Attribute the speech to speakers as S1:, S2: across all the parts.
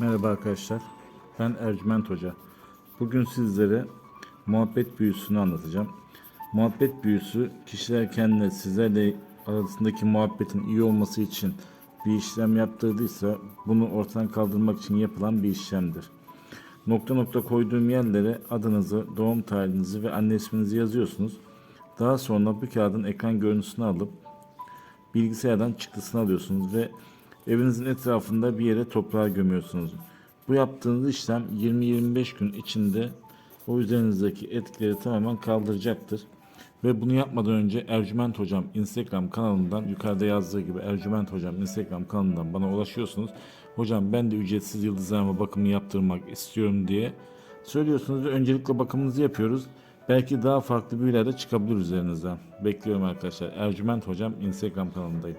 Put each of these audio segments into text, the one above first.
S1: Merhaba arkadaşlar. Ben Ercüment Hoca. Bugün sizlere muhabbet büyüsünü anlatacağım. Muhabbet büyüsü kişiler kendine sizlerle arasındaki muhabbetin iyi olması için bir işlem yaptırdıysa bunu ortadan kaldırmak için yapılan bir işlemdir. Nokta nokta koyduğum yerlere adınızı, doğum tarihinizi ve anne isminizi yazıyorsunuz. Daha sonra bu kağıdın ekran görüntüsünü alıp bilgisayardan çıktısını alıyorsunuz ve evinizin etrafında bir yere toprağa gömüyorsunuz. Bu yaptığınız işlem 20-25 gün içinde o üzerinizdeki etkileri tamamen kaldıracaktır. Ve bunu yapmadan önce Ercüment Hocam Instagram kanalından yukarıda yazdığı gibi Ercüment Hocam Instagram kanalından bana ulaşıyorsunuz. Hocam ben de ücretsiz yıldızlarıma bakımı yaptırmak istiyorum diye söylüyorsunuz ve öncelikle bakımınızı yapıyoruz. Belki daha farklı büyüler de çıkabilir üzerinizden. Bekliyorum arkadaşlar. Ercüment Hocam Instagram kanalındayım.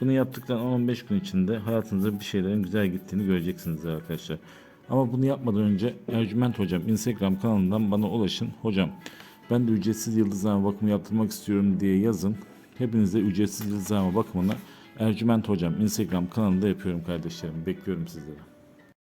S1: Bunu yaptıktan 15 gün içinde hayatınızda bir şeylerin güzel gittiğini göreceksiniz arkadaşlar. Ama bunu yapmadan önce Ercüment Hocam Instagram kanalından bana ulaşın. Hocam ben de ücretsiz yıldızlama bakımı yaptırmak istiyorum diye yazın. Hepinize ücretsiz yıldızlama bakımını Ercüment Hocam Instagram kanalında yapıyorum kardeşlerim. Bekliyorum sizleri.